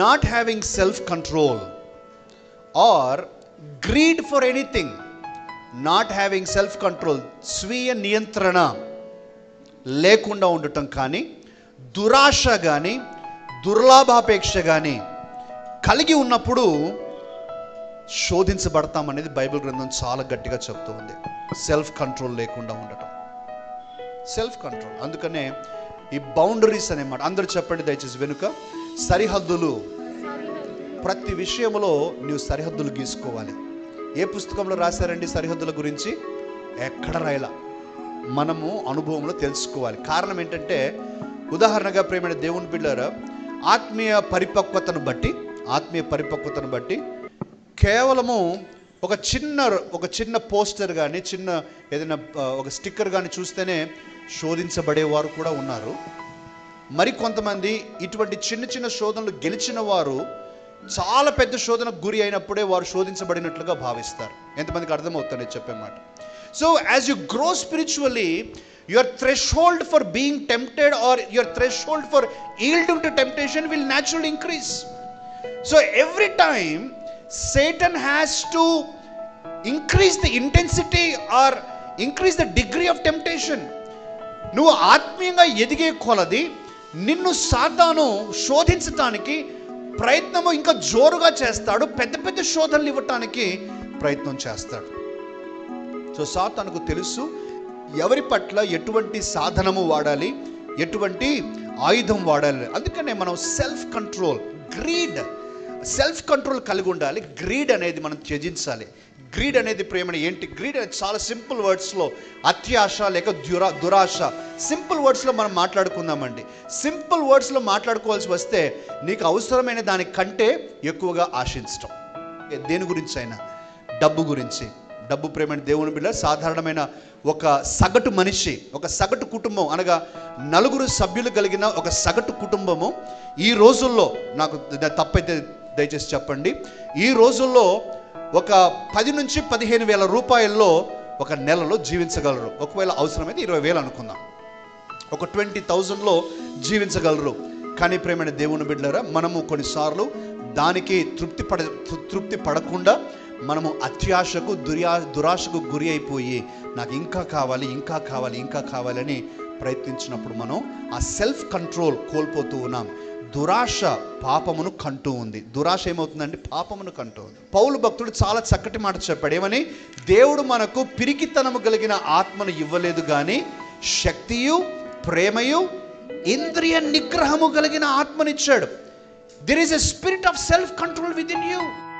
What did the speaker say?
Not having self control or greed for anything not having self control స్వీయ నియంత్రణ లేకుండా ఉండటం కానీ దురాశ కానీ దుర్లాభాపేక్ష కానీ కలిగి ఉన్నప్పుడు శోధించబడతాం అనేది బైబిల్ గ్రంథం చాలా గట్టిగా చెప్తూ ఉంది సెల్ఫ్ కంట్రోల్ లేకుండా ఉండటం సెల్ఫ్ కంట్రోల్ అందుకనే ఈ బౌండరీస్ అనే మాట అందరూ చెప్పండి దయచేసి వెనుక. సరిహద్దులు. ప్రతి విషయంలో నీవు సరిహద్దులు గీసుకోవాలి. ఏ పుస్తకంలో రాశారండి సరిహద్దుల గురించి? ఎక్కడ రాయలా? మనము అనుభవంలో తెలుసుకోవాలి. కారణం ఏంటంటే ఉదాహరణగా ప్రేమైన దేవుని బిళ్ళారా ఆత్మీయ పరిపక్వతను బట్టి ఆత్మీయ పరిపక్వతను బట్టి కేవలము ఒక చిన్న ఒక చిన్న పోస్టర్ కానీ చిన్న ఏదైనా ఒక స్టిక్కర్ కానీ చూస్తేనే శోధించబడేవారు కూడా ఉన్నారు. మరి కొంతమంది ఇటువంటి చిన్న చిన్న శోధనలు గెలిచిన వారు చాలా పెద్ద శోధనకు గురి అయినప్పుడే వారు శోధించబడినట్లుగా భావిస్తారు. ఎంతమందికి అర్థమవుతుంది చెప్పే మాట? So as you grow spiritually your threshold for being tempted or your threshold for yielding to temptation will natural increase so every time Satan has to increase the intensity or increase the degree of temptation నువ్వు ఆత్మీయంగా ఎదిగే కొలది నిన్ను సాతాను శోధించటానికి ప్రయత్నము ఇంకా జోరుగా చేస్తాడు పెద్ద పెద్ద శోధనలు ఇవ్వటానికి ప్రయత్నం చేస్తాడు. సో సాతానుకు తెలుసు ఎవరి పట్ల ఎటువంటి సాధనము వాడాలి ఎటువంటి ఆయుధం వాడాలి. అందుకనే మనం self control greed self control కలిగి ఉండాలి. గ్రీడ్ అనేది మనం త్యజించాలి. గ్రీడ్ అనేది ప్రేమని. ఏంటి? గ్రీడ్ అనేది చాలా సింపుల్ వర్డ్స్లో అత్యాశ లేక దురా దురాశ. సింపుల్ వర్డ్స్లో మనం మాట్లాడుకుందామండి. సింపుల్ వర్డ్స్లో మాట్లాడుకోవాల్సి వస్తే నీకు అవసరమైన దానికంటే ఎక్కువగా ఆశించటం. దేని గురించి అయినా. డబ్బు గురించి. డబ్బు ప్రేమైన దేవుని బిడ్డ సాధారణమైన ఒక సగటు మనిషి ఒక సగటు కుటుంబం అనగా నలుగురు సభ్యులు కలిగిన ఒక సగటు కుటుంబము ఈ రోజుల్లో నాకు తప్పైతే దయచేసి చెప్పండి. ఈ రోజుల్లో ఒక పది నుంచి పదిహేను వేల రూపాయల్లో ఒక నెలలో జీవించగలరు. ఒకవేళ అవసరమైతే ఇరవై వేలు అనుకుందాం. ఒక ట్వంటీ థౌజండ్లో జీవించగలరు. కానీ ప్రేమైన దేవుని బిడ్డరా మనము కొన్నిసార్లు దానికి తృప్తి పడ తృప్తి పడకుండా మనము అత్యాశకు దుర్యా దురాశకు గురి అయిపోయి నాకు ఇంకా కావాలి ఇంకా కావాలి ఇంకా కావాలని ప్రయత్నించినప్పుడు మనం ఆ సెల్ఫ్ కంట్రోల్ కోల్పోతూ ఉన్నాం. దురాశ పాపమును కంటూ ఉంది. దురాశ ఏమవుతుందండి? పాపమును కంటూ ఉంది. పౌలు భక్తుడు చాలా చక్కటి మాట చెప్పాడు. ఏమని? దేవుడు మనకు పిరికితనము కలిగిన ఆత్మను ఇవ్వలేదు కానీ శక్తియు ప్రేమయు ఇంద్రియ నిగ్రహము కలిగిన ఆత్మనిచ్చాడు. there is a spirit of self control within you.